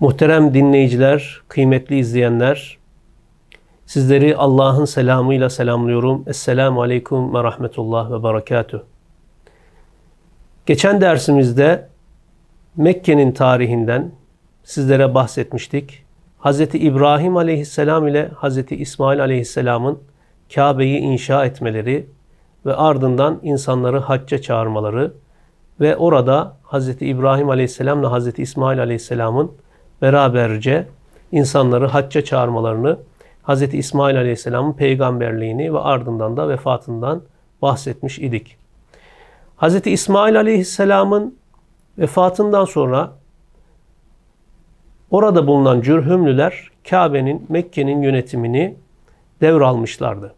Muhterem dinleyiciler, kıymetli izleyenler, sizleri Allah'ın selamıyla selamlıyorum. Esselamu Aleyküm ve Rahmetullah ve Berekatuh. Geçen dersimizde Mekke'nin tarihinden sizlere bahsetmiştik. Hz. İbrahim Aleyhisselam ile Hz. İsmail Aleyhisselam'ın Kabe'yi inşa etmeleri ve ardından insanları hacca çağırmaları ve orada Hz. İbrahim Aleyhisselam ile Hz. İsmail Aleyhisselam'ın beraberce insanları hacca çağırmalarını, Hz. İsmail Aleyhisselam'ın peygamberliğini ve ardından da vefatından bahsetmiş idik. Hz. İsmail Aleyhisselam'ın vefatından sonra orada bulunan cürhümlüler Kabe'nin, Mekke'nin yönetimini devralmışlardı.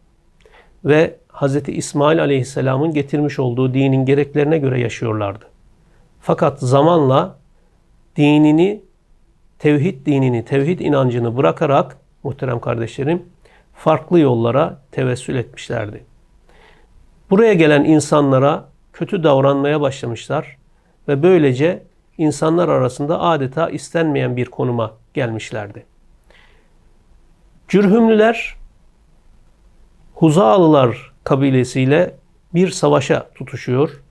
Ve Hz. İsmail Aleyhisselam'ın getirmiş olduğu dinin gereklerine göre yaşıyorlardı. Fakat zamanla dinini tevhid dinini, tevhid inancını bırakarak muhterem kardeşlerim farklı yollara tevessül etmişlerdi. Buraya gelen insanlara kötü davranmaya başlamışlar ve böylece insanlar arasında adeta istenmeyen bir konuma gelmişlerdi. Cürhümlüler Huzaalılar kabilesiyle bir savaşa tutuşuyor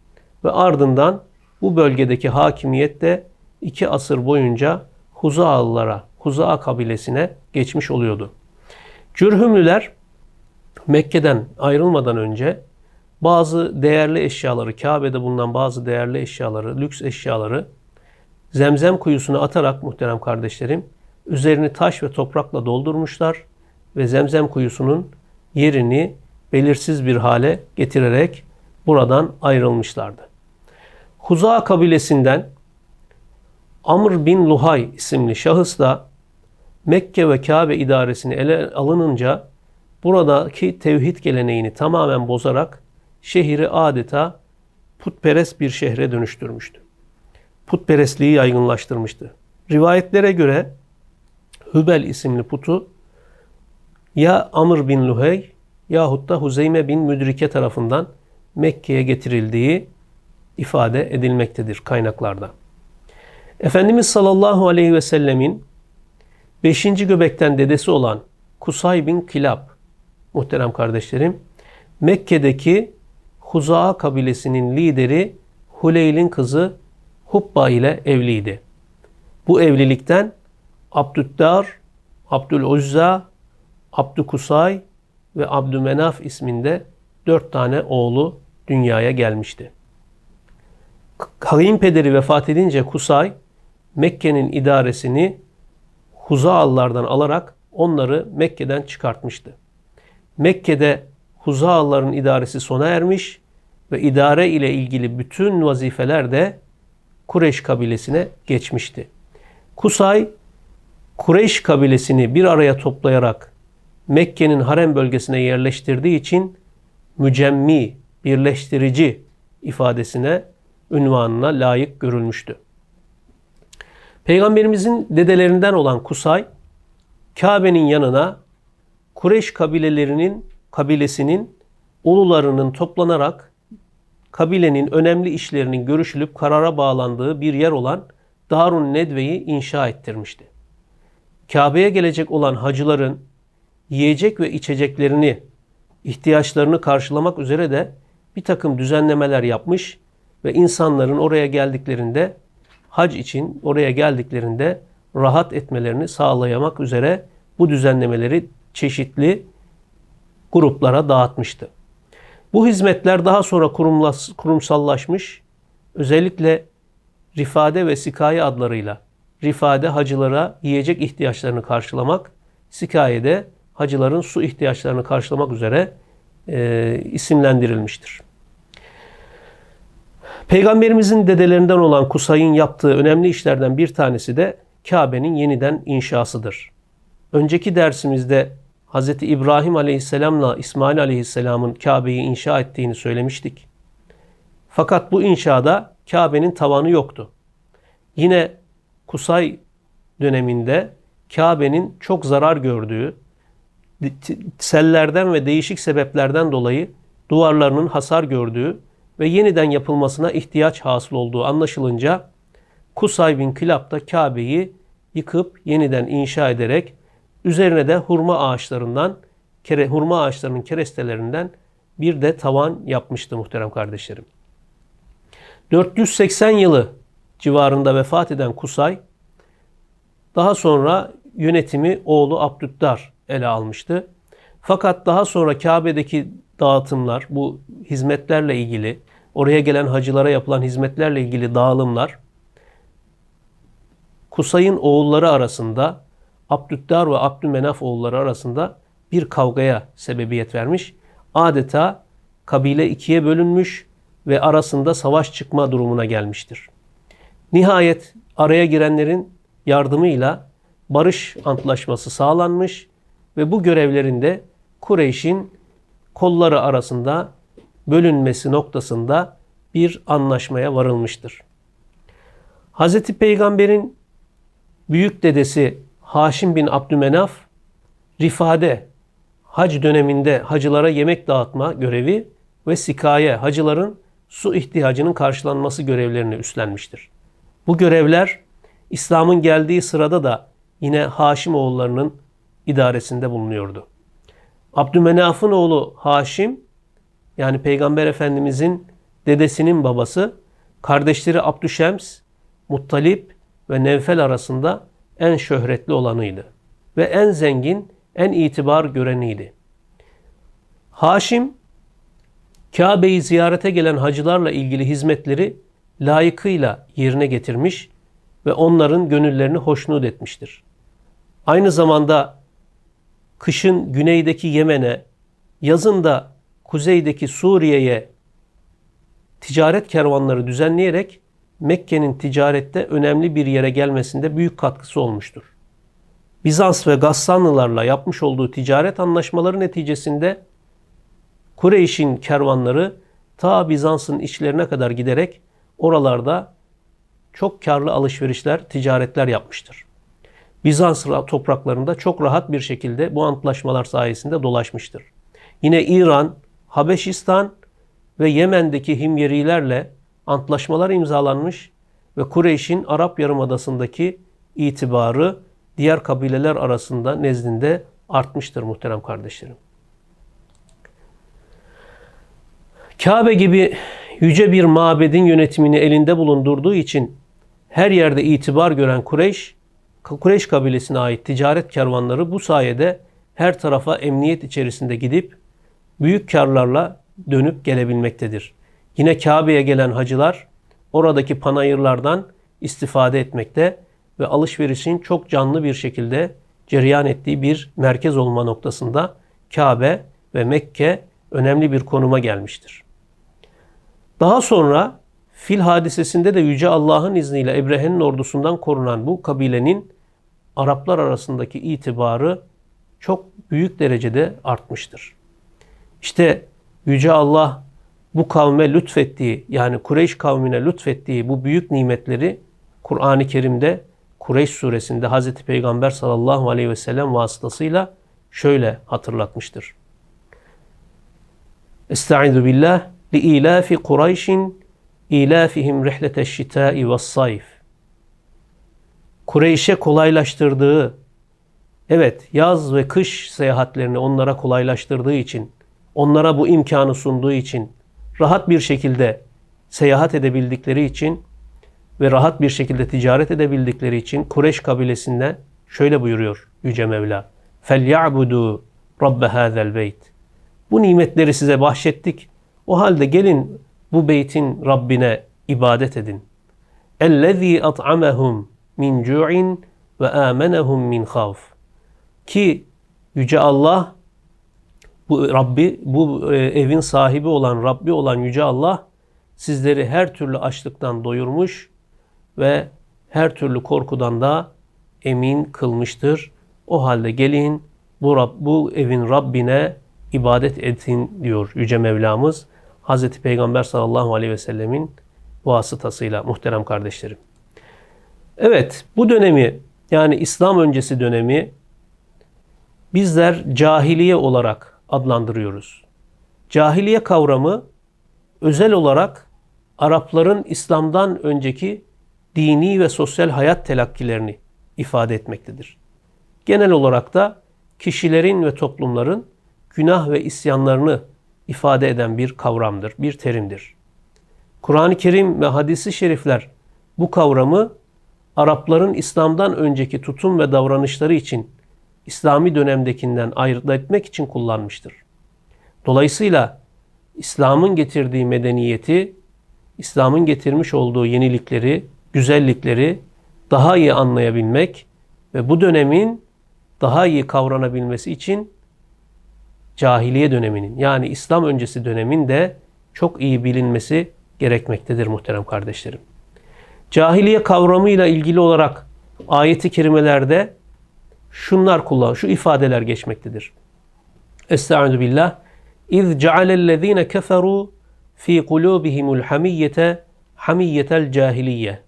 ve ardından bu bölgedeki hakimiyet de iki asır boyunca Huzaalılara, Huzaa kabilesine geçmiş oluyordu. Cürhümlüler Mekke'den ayrılmadan önce bazı değerli eşyaları, Kabe'de bulunan bazı değerli eşyaları, lüks eşyaları zemzem kuyusuna atarak muhterem kardeşlerim üzerini taş ve toprakla doldurmuşlar ve zemzem kuyusunun yerini belirsiz bir hale getirerek buradan ayrılmışlardı. Huza kabilesinden Amr bin Luhay isimli şahıs da Mekke ve Kabe idaresini ele alınınca buradaki tevhid geleneğini tamamen bozarak şehri adeta putperest bir şehre dönüştürmüştü. Putperestliği yaygınlaştırmıştı. Rivayetlere göre Hübel isimli putu ya Amr bin Luhay yahut da Huzeyme bin Müdrike tarafından Mekke'ye getirildiği ifade edilmektedir kaynaklarda. Efendimiz sallallahu aleyhi ve sellemin 5. göbekten dedesi olan Kusay bin Kilab muhterem kardeşlerim Mekke'deki Huzaa kabilesinin lideri Huleyl'in kızı Hubba ile evliydi. Bu evlilikten Abdüddar, Abdüluzza, Abdükusay ve Abdümenaf isminde dört tane oğlu dünyaya gelmişti. Kayınpederi vefat edince Kusay Mekke'nin idaresini Huzaallardan alarak onları Mekke'den çıkartmıştı. Mekke'de Huzaalların idaresi sona ermiş ve idare ile ilgili bütün vazifeler de Kureyş kabilesine geçmişti. Kusay, Kureyş kabilesini bir araya toplayarak Mekke'nin harem bölgesine yerleştirdiği için mücemmi, birleştirici ifadesine, ünvanına layık görülmüştü. Peygamberimizin dedelerinden olan Kusay, Kabe'nin yanına Kureyş kabilelerinin kabilesinin ulularının toplanarak kabilenin önemli işlerinin görüşülüp karara bağlandığı bir yer olan Darun Nedve'yi inşa ettirmişti. Kabe'ye gelecek olan hacıların yiyecek ve içeceklerini, ihtiyaçlarını karşılamak üzere de bir takım düzenlemeler yapmış ve insanların oraya geldiklerinde hac için oraya geldiklerinde rahat etmelerini sağlayamak üzere bu düzenlemeleri çeşitli gruplara dağıtmıştı. Bu hizmetler daha sonra kurumsallaşmış, özellikle rifade ve sikaye adlarıyla rifade hacılara yiyecek ihtiyaçlarını karşılamak, sikayede hacıların su ihtiyaçlarını karşılamak üzere e, isimlendirilmiştir. Peygamberimizin dedelerinden olan Kusay'ın yaptığı önemli işlerden bir tanesi de Kabe'nin yeniden inşasıdır. Önceki dersimizde Hz. İbrahim Aleyhisselam'la İsmail Aleyhisselam'ın Kabe'yi inşa ettiğini söylemiştik. Fakat bu inşada Kabe'nin tavanı yoktu. Yine Kusay döneminde Kabe'nin çok zarar gördüğü, sellerden ve değişik sebeplerden dolayı duvarlarının hasar gördüğü ve yeniden yapılmasına ihtiyaç hasıl olduğu anlaşılınca Kusay bin Kilab da Kabe'yi yıkıp yeniden inşa ederek üzerine de hurma ağaçlarından, kere, hurma ağaçlarının kerestelerinden bir de tavan yapmıştı muhterem kardeşlerim. 480 yılı civarında vefat eden Kusay daha sonra yönetimi oğlu Abdüddar ele almıştı. Fakat daha sonra Kabe'deki dağıtımlar, bu hizmetlerle ilgili, oraya gelen hacılara yapılan hizmetlerle ilgili dağılımlar Kusay'ın oğulları arasında Abdüddar ve Abdümenaf oğulları arasında bir kavgaya sebebiyet vermiş. Adeta kabile ikiye bölünmüş ve arasında savaş çıkma durumuna gelmiştir. Nihayet araya girenlerin yardımıyla barış antlaşması sağlanmış ve bu görevlerinde Kureyş'in kolları arasında bölünmesi noktasında bir anlaşmaya varılmıştır. Hz. Peygamber'in büyük dedesi Haşim bin Abdümenaf rifade hac döneminde hacılara yemek dağıtma görevi ve sikaye hacıların su ihtiyacının karşılanması görevlerini üstlenmiştir. Bu görevler İslam'ın geldiği sırada da yine Haşim oğullarının idaresinde bulunuyordu. Abdümenaf'ın oğlu Haşim yani Peygamber Efendimizin dedesinin babası kardeşleri Abdüşems, Muttalip ve Nevfel arasında en şöhretli olanıydı ve en zengin, en itibar göreniydi. Haşim Kabe'yi ziyarete gelen hacılarla ilgili hizmetleri layıkıyla yerine getirmiş ve onların gönüllerini hoşnut etmiştir. Aynı zamanda kışın güneydeki Yemen'e, yazın da kuzeydeki Suriye'ye ticaret kervanları düzenleyerek Mekke'nin ticarette önemli bir yere gelmesinde büyük katkısı olmuştur. Bizans ve Gassanlılarla yapmış olduğu ticaret anlaşmaları neticesinde Kureyş'in kervanları ta Bizans'ın içlerine kadar giderek oralarda çok karlı alışverişler, ticaretler yapmıştır. Bizans topraklarında çok rahat bir şekilde bu antlaşmalar sayesinde dolaşmıştır. Yine İran, Habeşistan ve Yemen'deki himyerilerle antlaşmalar imzalanmış ve Kureyş'in Arap Yarımadası'ndaki itibarı diğer kabileler arasında nezdinde artmıştır muhterem kardeşlerim. Kabe gibi yüce bir mabedin yönetimini elinde bulundurduğu için her yerde itibar gören Kureyş, Kureyş kabilesine ait ticaret kervanları bu sayede her tarafa emniyet içerisinde gidip büyük karlarla dönüp gelebilmektedir. Yine Kabe'ye gelen hacılar oradaki panayırlardan istifade etmekte ve alışverişin çok canlı bir şekilde cereyan ettiği bir merkez olma noktasında Kabe ve Mekke önemli bir konuma gelmiştir. Daha sonra Fil hadisesinde de Yüce Allah'ın izniyle Ebrehe'nin ordusundan korunan bu kabilenin Araplar arasındaki itibarı çok büyük derecede artmıştır. İşte Yüce Allah bu kavme lütfettiği yani Kureyş kavmine lütfettiği bu büyük nimetleri Kur'an-ı Kerim'de Kureyş suresinde Hz. Peygamber sallallahu aleyhi ve sellem vasıtasıyla şöyle hatırlatmıştır. Estaizu billah li ilafi Kureyşin ilafihim rihlete şitai ve sayf. Kureyş'e kolaylaştırdığı, evet yaz ve kış seyahatlerini onlara kolaylaştırdığı için, onlara bu imkanı sunduğu için, rahat bir şekilde seyahat edebildikleri için ve rahat bir şekilde ticaret edebildikleri için Kureyş kabilesinden şöyle buyuruyor Yüce Mevla. فَلْيَعْبُدُوا رَبَّ هَذَا الْبَيْتِ Bu nimetleri size bahşettik. O halde gelin bu beytin Rabbine ibadet edin. Ellezî at'amehum min cu'in ve âmenehum min havf. Ki Yüce Allah bu Rabbi, bu e, evin sahibi olan Rabbi olan Yüce Allah sizleri her türlü açlıktan doyurmuş ve her türlü korkudan da emin kılmıştır. O halde gelin bu, bu evin Rabbine ibadet edin diyor Yüce Mevlamız. Hazreti Peygamber sallallahu aleyhi ve sellemin vasıtasıyla muhterem kardeşlerim. Evet bu dönemi yani İslam öncesi dönemi bizler cahiliye olarak adlandırıyoruz. Cahiliye kavramı özel olarak Arapların İslam'dan önceki dini ve sosyal hayat telakkilerini ifade etmektedir. Genel olarak da kişilerin ve toplumların günah ve isyanlarını ifade eden bir kavramdır, bir terimdir. Kur'an-ı Kerim ve hadisi şerifler bu kavramı Arapların İslam'dan önceki tutum ve davranışları için İslami dönemdekinden ayırt etmek için kullanmıştır. Dolayısıyla İslam'ın getirdiği medeniyeti, İslam'ın getirmiş olduğu yenilikleri, güzellikleri daha iyi anlayabilmek ve bu dönemin daha iyi kavranabilmesi için cahiliye döneminin yani İslam öncesi dönemin de çok iyi bilinmesi gerekmektedir muhterem kardeşlerim. Cahiliye kavramıyla ilgili olarak ayeti kerimelerde şunlar kullan, şu ifadeler geçmektedir. Estaizu billah. İz cealellezine keferu fi kulubihimul hamiyete hamiyetel cahiliye.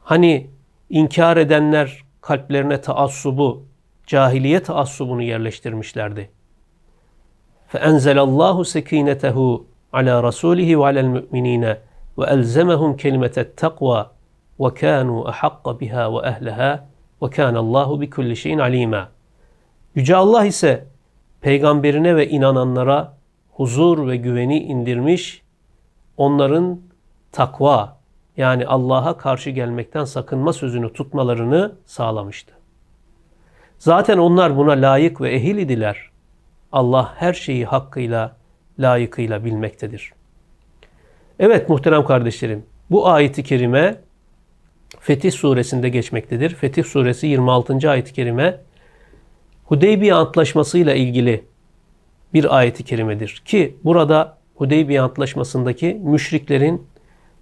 Hani inkar edenler kalplerine taassubu, cahiliye taassubunu yerleştirmişlerdi. فَاَنْزَلَ اللّٰهُ سَك۪ينَتَهُ عَلَى رَسُولِهِ وَعَلَى الْمُؤْمِنِينَ وَاَلْزَمَهُمْ كَلِمَةَ التَّقْوَى وَكَانُوا أَحَقَّ بِهَا وَأَهْلَهَا وَكَانَ اللّٰهُ بِكُلِّ شَيْءٍ عَلِيمًا Yüce Allah ise peygamberine ve inananlara huzur ve güveni indirmiş, onların takva yani Allah'a karşı gelmekten sakınma sözünü tutmalarını sağlamıştı. Zaten onlar buna layık ve ehil idiler. Allah her şeyi hakkıyla, layıkıyla bilmektedir. Evet muhterem kardeşlerim, bu ayeti kerime Fetih suresinde geçmektedir. Fetih suresi 26. ayet-i kerime Hudeybiye Antlaşması ile ilgili bir ayeti kerimedir. Ki burada Hudeybiye Antlaşması'ndaki müşriklerin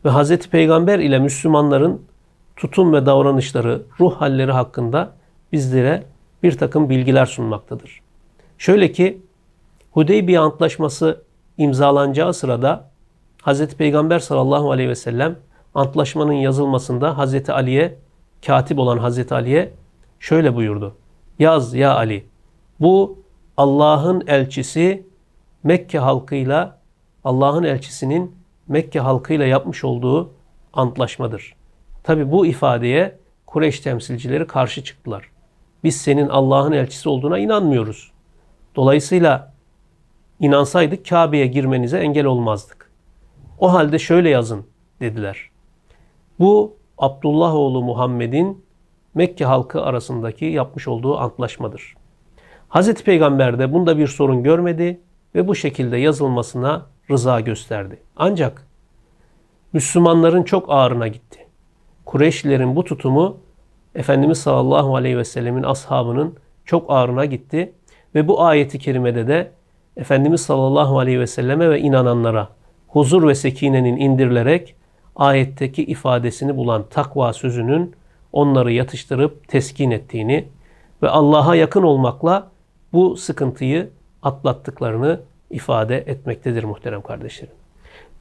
ve Hz. Peygamber ile Müslümanların tutum ve davranışları, ruh halleri hakkında bizlere bir takım bilgiler sunmaktadır. Şöyle ki Hudeybiye Antlaşması imzalanacağı sırada Hz. Peygamber sallallahu aleyhi ve sellem antlaşmanın yazılmasında Hz. Ali'ye, katip olan Hz. Ali'ye şöyle buyurdu. Yaz ya Ali, bu Allah'ın elçisi Mekke halkıyla, Allah'ın elçisinin Mekke halkıyla yapmış olduğu antlaşmadır. Tabi bu ifadeye Kureyş temsilcileri karşı çıktılar. Biz senin Allah'ın elçisi olduğuna inanmıyoruz. Dolayısıyla inansaydık Kabe'ye girmenize engel olmazdık. O halde şöyle yazın dediler. Bu Abdullah oğlu Muhammed'in Mekke halkı arasındaki yapmış olduğu antlaşmadır. Hazreti Peygamber de bunda bir sorun görmedi ve bu şekilde yazılmasına rıza gösterdi. Ancak Müslümanların çok ağrına gitti. Kureyşlilerin bu tutumu Efendimiz sallallahu aleyhi ve sellemin ashabının çok ağrına gitti ve bu ayeti kerimede de Efendimiz sallallahu aleyhi ve selleme ve inananlara huzur ve sekinenin indirilerek ayetteki ifadesini bulan takva sözünün onları yatıştırıp teskin ettiğini ve Allah'a yakın olmakla bu sıkıntıyı atlattıklarını ifade etmektedir muhterem kardeşlerim.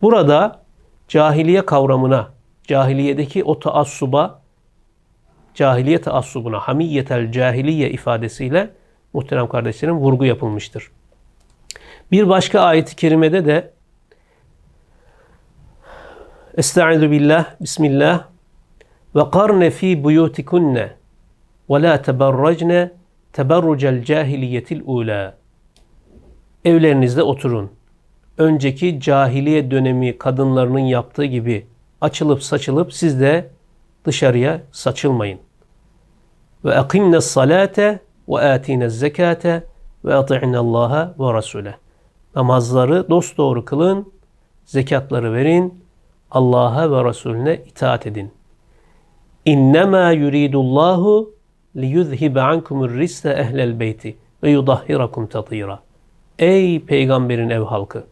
Burada cahiliye kavramına, cahiliyedeki o taassuba, cahiliye taassubuna, hamiyetel cahiliye ifadesiyle muhterem kardeşlerim vurgu yapılmıştır. Bir başka ayet-i kerimede de Estaizu billah, Bismillah ve karne fi buyutikunne ve la teberracne teberrucel cahiliyetil ula. Evlerinizde oturun. Önceki cahiliye dönemi kadınlarının yaptığı gibi açılıp saçılıp siz de dışarıya saçılmayın. Ve akimne salate zekate ve ati'nallaha ve rasule. Namazları dosdoğru kılın, zekatları verin, Allah'a ve Resulüne itaat edin. İnnemâ yuridullahu liyuzhibe ankumur risse ehlel beyti ve yudahhirakum tatîra. Ey peygamberin ev halkı!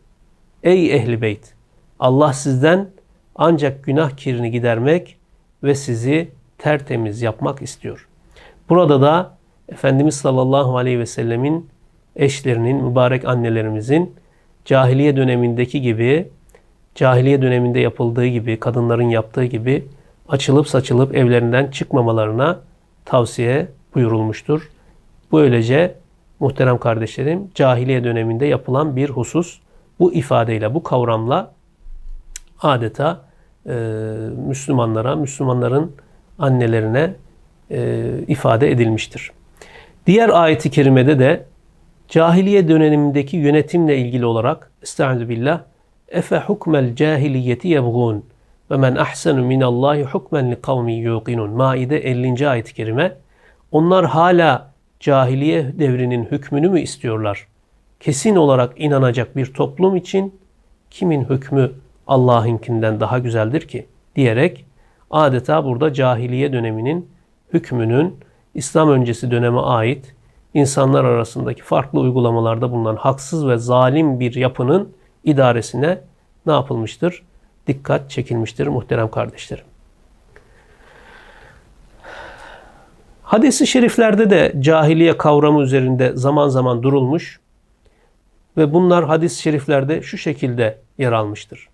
Ey ehli beyt! Allah sizden ancak günah kirini gidermek ve sizi tertemiz yapmak istiyor. Burada da Efendimiz sallallahu aleyhi ve sellemin eşlerinin, mübarek annelerimizin cahiliye dönemindeki gibi, cahiliye döneminde yapıldığı gibi, kadınların yaptığı gibi açılıp saçılıp evlerinden çıkmamalarına tavsiye buyurulmuştur. Böylece muhterem kardeşlerim cahiliye döneminde yapılan bir husus bu ifadeyle, bu kavramla adeta e, Müslümanlara, Müslümanların annelerine e, ifade edilmiştir. Diğer ayeti kerimede de cahiliye dönemindeki yönetimle ilgili olarak Estaizu billah Efe hukmel cahiliyeti yebğun ve men ahsenu minallahi hukmen li kavmi yuqinun. Maide 50. ayet-i kerime. Onlar hala cahiliye devrinin hükmünü mü istiyorlar? Kesin olarak inanacak bir toplum için kimin hükmü Allah'ınkinden daha güzeldir ki diyerek adeta burada cahiliye döneminin hükmünün İslam öncesi döneme ait insanlar arasındaki farklı uygulamalarda bulunan haksız ve zalim bir yapının idaresine ne yapılmıştır? Dikkat çekilmiştir muhterem kardeşlerim. Hadis-i şeriflerde de cahiliye kavramı üzerinde zaman zaman durulmuş ve bunlar hadis-i şeriflerde şu şekilde yer almıştır.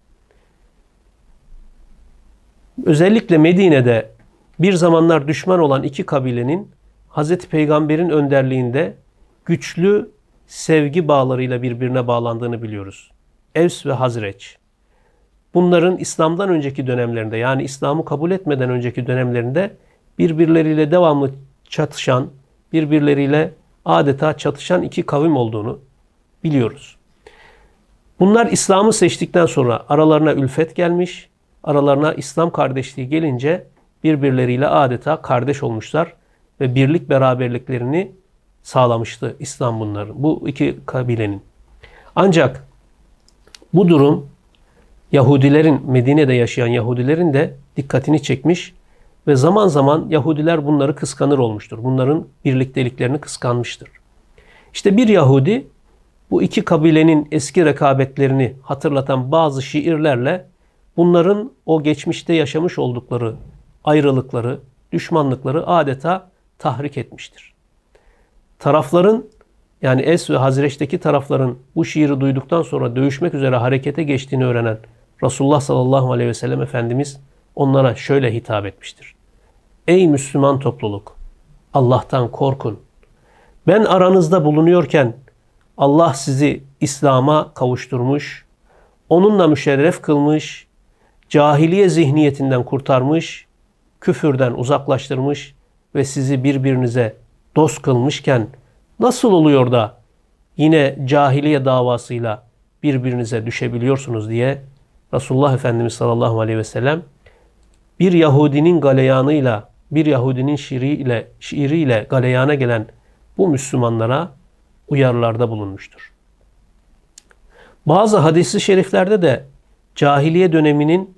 Özellikle Medine'de bir zamanlar düşman olan iki kabilenin Hz. Peygamber'in önderliğinde güçlü sevgi bağlarıyla birbirine bağlandığını biliyoruz. Evs ve Hazreç. Bunların İslam'dan önceki dönemlerinde yani İslam'ı kabul etmeden önceki dönemlerinde birbirleriyle devamlı çatışan, birbirleriyle adeta çatışan iki kavim olduğunu biliyoruz. Bunlar İslam'ı seçtikten sonra aralarına ülfet gelmiş, aralarına İslam kardeşliği gelince birbirleriyle adeta kardeş olmuşlar ve birlik beraberliklerini sağlamıştı İslam bunların. Bu iki kabilenin. Ancak bu durum Yahudilerin, Medine'de yaşayan Yahudilerin de dikkatini çekmiş ve zaman zaman Yahudiler bunları kıskanır olmuştur. Bunların birlikteliklerini kıskanmıştır. İşte bir Yahudi bu iki kabilenin eski rekabetlerini hatırlatan bazı şiirlerle bunların o geçmişte yaşamış oldukları ayrılıkları, düşmanlıkları adeta tahrik etmiştir. Tarafların yani Es ve Hazreç'teki tarafların bu şiiri duyduktan sonra dövüşmek üzere harekete geçtiğini öğrenen Resulullah sallallahu aleyhi ve sellem Efendimiz onlara şöyle hitap etmiştir. Ey Müslüman topluluk! Allah'tan korkun. Ben aranızda bulunuyorken Allah sizi İslam'a kavuşturmuş, onunla müşerref kılmış, cahiliye zihniyetinden kurtarmış, küfürden uzaklaştırmış ve sizi birbirinize dost kılmışken nasıl oluyor da yine cahiliye davasıyla birbirinize düşebiliyorsunuz diye Resulullah Efendimiz sallallahu aleyhi ve sellem bir Yahudinin galeyanıyla, bir Yahudinin şiiriyle, şiiriyle galeyana gelen bu Müslümanlara uyarılarda bulunmuştur. Bazı hadisi şeriflerde de cahiliye döneminin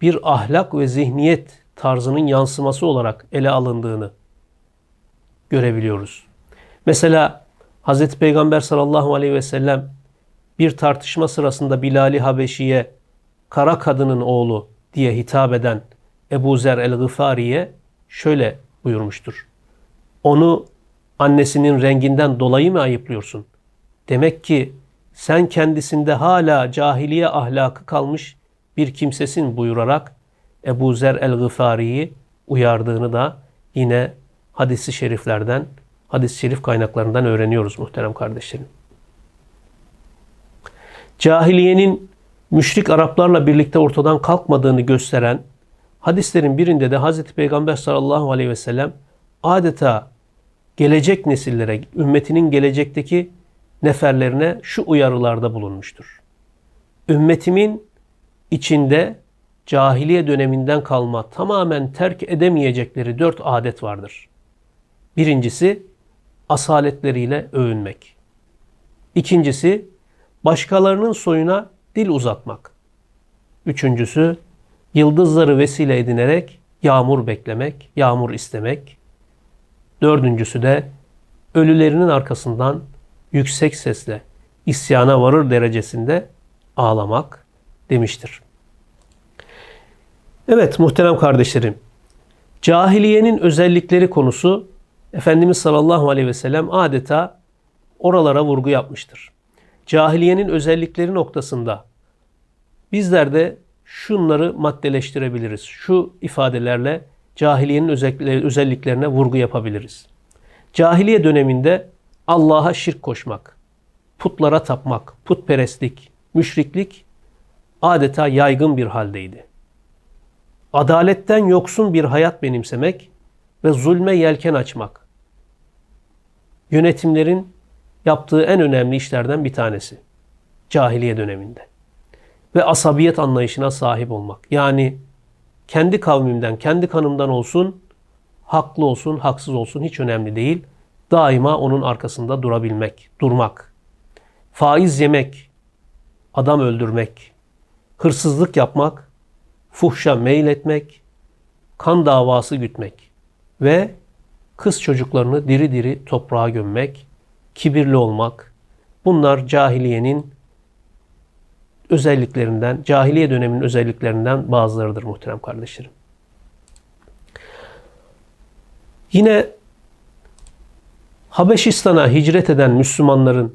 bir ahlak ve zihniyet tarzının yansıması olarak ele alındığını görebiliyoruz. Mesela Hz. Peygamber sallallahu aleyhi ve sellem bir tartışma sırasında Bilal-i Habeşi'ye kara kadının oğlu diye hitap eden Ebu Zer el-Gıfari'ye şöyle buyurmuştur. Onu annesinin renginden dolayı mı ayıplıyorsun? Demek ki sen kendisinde hala cahiliye ahlakı kalmış bir kimsesin buyurarak Ebu Zer el-Gıfari'yi uyardığını da yine hadisi şeriflerden, hadis-i şerif kaynaklarından öğreniyoruz muhterem kardeşlerim. Cahiliyenin müşrik Araplarla birlikte ortadan kalkmadığını gösteren hadislerin birinde de Hz. Peygamber sallallahu aleyhi ve sellem adeta gelecek nesillere, ümmetinin gelecekteki neferlerine şu uyarılarda bulunmuştur. Ümmetimin içinde cahiliye döneminden kalma tamamen terk edemeyecekleri dört adet vardır. Birincisi asaletleriyle övünmek. İkincisi başkalarının soyuna dil uzatmak. Üçüncüsü yıldızları vesile edinerek yağmur beklemek, yağmur istemek. Dördüncüsü de ölülerinin arkasından yüksek sesle isyana varır derecesinde ağlamak demiştir. Evet muhterem kardeşlerim. Cahiliyenin özellikleri konusu Efendimiz sallallahu aleyhi ve sellem adeta oralara vurgu yapmıştır. Cahiliyenin özellikleri noktasında bizler de şunları maddeleştirebiliriz. Şu ifadelerle cahiliyenin özelliklerine vurgu yapabiliriz. Cahiliye döneminde Allah'a şirk koşmak, putlara tapmak, putperestlik, müşriklik adeta yaygın bir haldeydi. Adaletten yoksun bir hayat benimsemek ve zulme yelken açmak yönetimlerin yaptığı en önemli işlerden bir tanesi. Cahiliye döneminde. Ve asabiyet anlayışına sahip olmak. Yani kendi kavmimden, kendi kanımdan olsun, haklı olsun, haksız olsun hiç önemli değil. Daima onun arkasında durabilmek, durmak. Faiz yemek, adam öldürmek, hırsızlık yapmak, fuhşa meyletmek, kan davası gütmek ve kız çocuklarını diri diri toprağa gömmek, kibirli olmak. Bunlar cahiliyenin özelliklerinden, cahiliye döneminin özelliklerinden bazılarıdır muhterem kardeşlerim. Yine Habeşistan'a hicret eden Müslümanların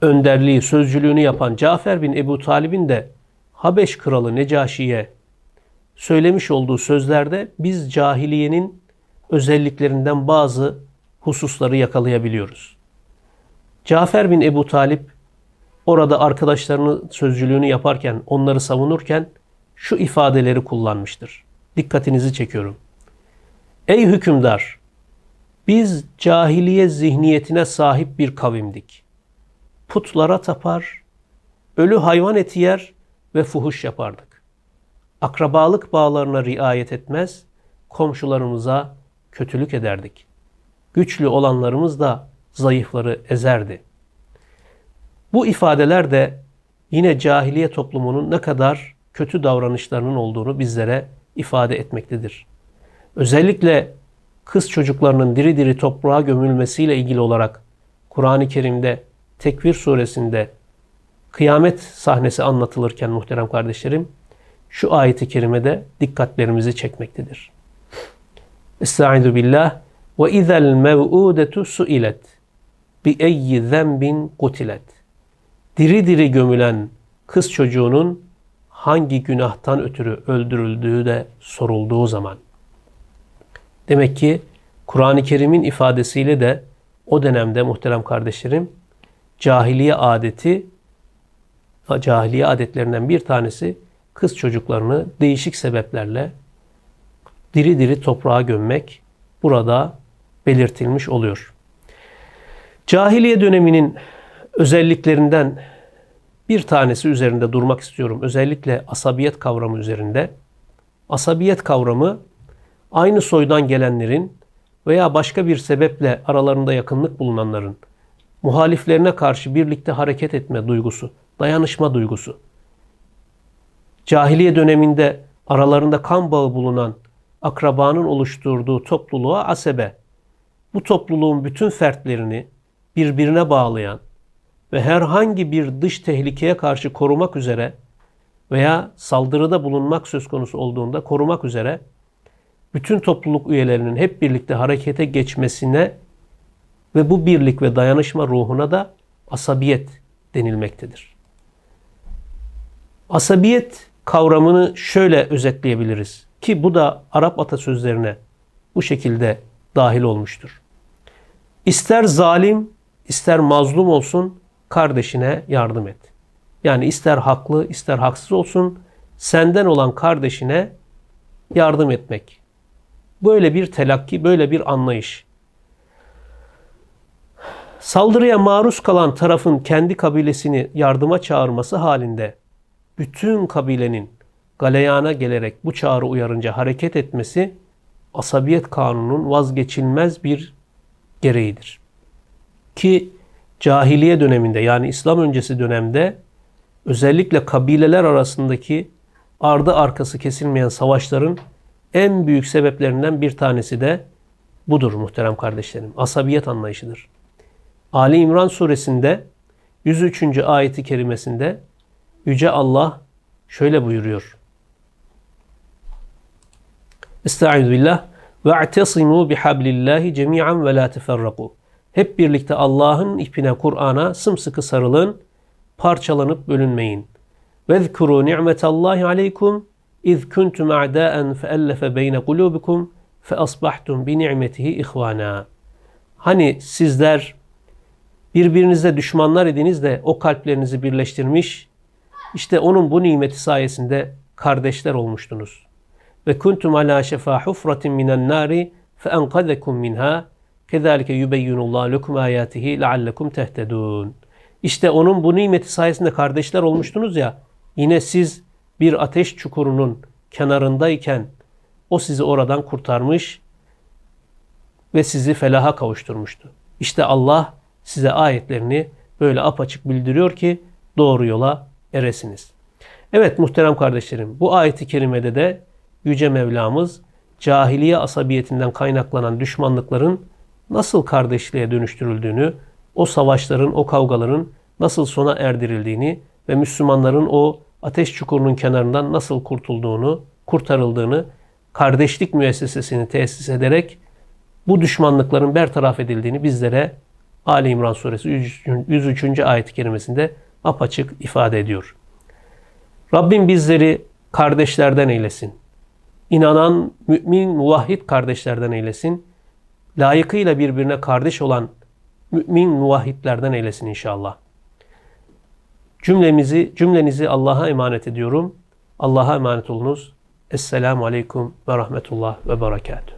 önderliği, sözcülüğünü yapan Cafer bin Ebu Talib'in de Habeş kralı Necaşi'ye söylemiş olduğu sözlerde biz cahiliyenin özelliklerinden bazı hususları yakalayabiliyoruz. Cafer bin Ebu Talip orada arkadaşlarını sözcülüğünü yaparken, onları savunurken şu ifadeleri kullanmıştır. Dikkatinizi çekiyorum. Ey hükümdar! Biz cahiliye zihniyetine sahip bir kavimdik. Putlara tapar, ölü hayvan eti yer ve fuhuş yapardık. Akrabalık bağlarına riayet etmez, komşularımıza kötülük ederdik. Güçlü olanlarımız da zayıfları ezerdi. Bu ifadeler de yine cahiliye toplumunun ne kadar kötü davranışlarının olduğunu bizlere ifade etmektedir. Özellikle kız çocuklarının diri diri toprağa gömülmesiyle ilgili olarak Kur'an-ı Kerim'de Tekvir suresinde kıyamet sahnesi anlatılırken muhterem kardeşlerim şu ayeti kerimede dikkatlerimizi çekmektedir. Estaizu billah ve izel mev'udetu suilet bi eyyi zenbin kutilet. Diri diri gömülen kız çocuğunun hangi günahtan ötürü öldürüldüğü de sorulduğu zaman. Demek ki Kur'an-ı Kerim'in ifadesiyle de o dönemde muhterem kardeşlerim cahiliye adeti cahiliye adetlerinden bir tanesi kız çocuklarını değişik sebeplerle diri diri toprağa gömmek burada belirtilmiş oluyor. Cahiliye döneminin özelliklerinden bir tanesi üzerinde durmak istiyorum. Özellikle asabiyet kavramı üzerinde. Asabiyet kavramı aynı soydan gelenlerin veya başka bir sebeple aralarında yakınlık bulunanların muhaliflerine karşı birlikte hareket etme duygusu, dayanışma duygusu. Cahiliye döneminde aralarında kan bağı bulunan akrabanın oluşturduğu topluluğa asebe. Bu topluluğun bütün fertlerini birbirine bağlayan ve herhangi bir dış tehlikeye karşı korumak üzere veya saldırıda bulunmak söz konusu olduğunda korumak üzere bütün topluluk üyelerinin hep birlikte harekete geçmesine ve bu birlik ve dayanışma ruhuna da asabiyet denilmektedir. Asabiyet kavramını şöyle özetleyebiliriz ki bu da Arap atasözlerine bu şekilde dahil olmuştur. İster zalim, ister mazlum olsun kardeşine yardım et. Yani ister haklı, ister haksız olsun senden olan kardeşine yardım etmek. Böyle bir telakki, böyle bir anlayış. Saldırıya maruz kalan tarafın kendi kabilesini yardıma çağırması halinde bütün kabilenin galeyana gelerek bu çağrı uyarınca hareket etmesi asabiyet kanunun vazgeçilmez bir gereğidir. Ki cahiliye döneminde yani İslam öncesi dönemde özellikle kabileler arasındaki ardı arkası kesilmeyen savaşların en büyük sebeplerinden bir tanesi de budur muhterem kardeşlerim. Asabiyet anlayışıdır. Ali İmran suresinde 103. ayeti kerimesinde Yüce Allah şöyle buyuruyor. Estaizu billah. Ve'tesimu bihablillahi cemi'an ve la teferraku. Hep birlikte Allah'ın ipine, Kur'an'a sımsıkı sarılın, parçalanıp bölünmeyin. Vezkuru ni'metallahi aleykum iz kuntum a'daen feellefe beyne kulubikum fe asbahtum bi ni'metihi ihvana. Hani sizler birbirinize düşmanlar idiniz de o kalplerinizi birleştirmiş, işte onun bu nimeti sayesinde kardeşler olmuştunuz. Ve kuntum ala şefa hufratin minen nari fe enkazekum minha kezalike yubeyyinullahu lekum ayatihi leallekum tehtedun. İşte onun bu nimeti sayesinde kardeşler olmuştunuz ya, yine siz bir ateş çukurunun kenarındayken o sizi oradan kurtarmış ve sizi felaha kavuşturmuştu. İşte Allah size ayetlerini böyle apaçık bildiriyor ki doğru yola eresiniz. Evet muhterem kardeşlerim bu ayeti kerimede de Yüce Mevlamız cahiliye asabiyetinden kaynaklanan düşmanlıkların nasıl kardeşliğe dönüştürüldüğünü, o savaşların, o kavgaların nasıl sona erdirildiğini ve Müslümanların o ateş çukurunun kenarından nasıl kurtulduğunu, kurtarıldığını, kardeşlik müessesesini tesis ederek bu düşmanlıkların bertaraf edildiğini bizlere Ali İmran suresi 103. ayet-i kerimesinde apaçık ifade ediyor. Rabbim bizleri kardeşlerden eylesin. İnanan mümin muvahhid kardeşlerden eylesin. Layıkıyla birbirine kardeş olan mümin muvahhidlerden eylesin inşallah. Cümlemizi, cümlenizi Allah'a emanet ediyorum. Allah'a emanet olunuz. Esselamu Aleyküm ve Rahmetullah ve Berekatuhu.